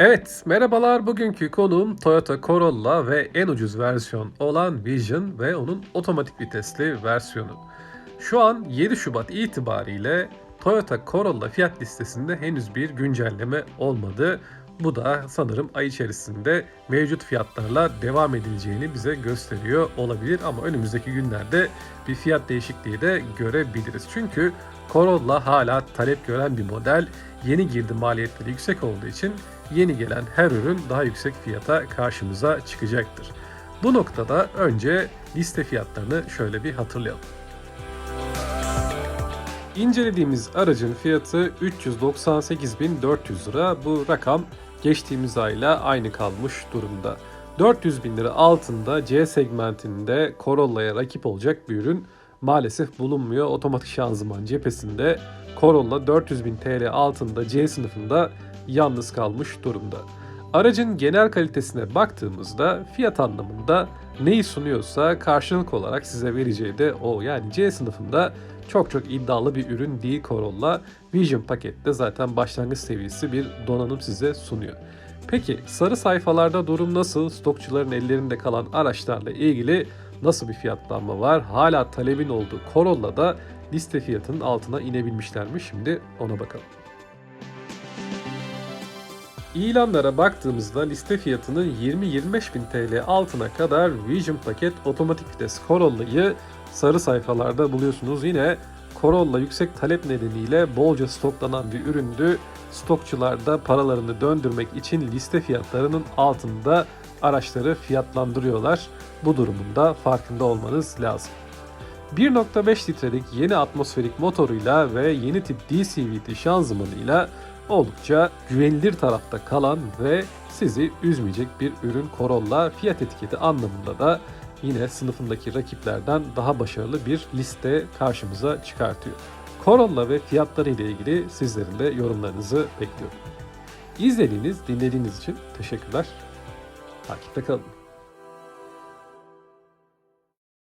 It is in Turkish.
Evet, merhabalar. Bugünkü konuğum Toyota Corolla ve en ucuz versiyon olan Vision ve onun otomatik vitesli versiyonu. Şu an 7 Şubat itibariyle Toyota Corolla fiyat listesinde henüz bir güncelleme olmadı. Bu da sanırım ay içerisinde mevcut fiyatlarla devam edileceğini bize gösteriyor olabilir ama önümüzdeki günlerde bir fiyat değişikliği de görebiliriz. Çünkü Corolla hala talep gören bir model. Yeni girdi maliyetleri yüksek olduğu için yeni gelen her ürün daha yüksek fiyata karşımıza çıkacaktır. Bu noktada önce liste fiyatlarını şöyle bir hatırlayalım. İncelediğimiz aracın fiyatı 398.400 lira. Bu rakam geçtiğimiz ayla aynı kalmış durumda. 400 bin lira altında C segmentinde Corolla'ya rakip olacak bir ürün maalesef bulunmuyor. Otomatik şanzıman cephesinde Corolla 400 bin TL altında C sınıfında yalnız kalmış durumda. Aracın genel kalitesine baktığımızda fiyat anlamında neyi sunuyorsa karşılık olarak size vereceği de o. Yani C sınıfında çok çok iddialı bir ürün değil Corolla. Vision pakette zaten başlangıç seviyesi bir donanım size sunuyor. Peki sarı sayfalarda durum nasıl? Stokçuların ellerinde kalan araçlarla ilgili nasıl bir fiyatlanma var? Hala talebin olduğu Corolla'da liste fiyatının altına inebilmişler mi? Şimdi ona bakalım. İlanlara baktığımızda liste fiyatının 20-25 bin TL altına kadar Vision paket otomatik vites Corolla'yı sarı sayfalarda buluyorsunuz. Yine Corolla yüksek talep nedeniyle bolca stoklanan bir üründü. Stokçular da paralarını döndürmek için liste fiyatlarının altında araçları fiyatlandırıyorlar. Bu durumun da farkında olmanız lazım. 1.5 litrelik yeni atmosferik motoruyla ve yeni tip DCVT şanzımanıyla oldukça güvenilir tarafta kalan ve sizi üzmeyecek bir ürün Corolla fiyat etiketi anlamında da yine sınıfındaki rakiplerden daha başarılı bir liste karşımıza çıkartıyor. Corolla ve fiyatları ile ilgili sizlerin de yorumlarınızı bekliyorum. İzlediğiniz, dinlediğiniz için teşekkürler. Takipte kalın.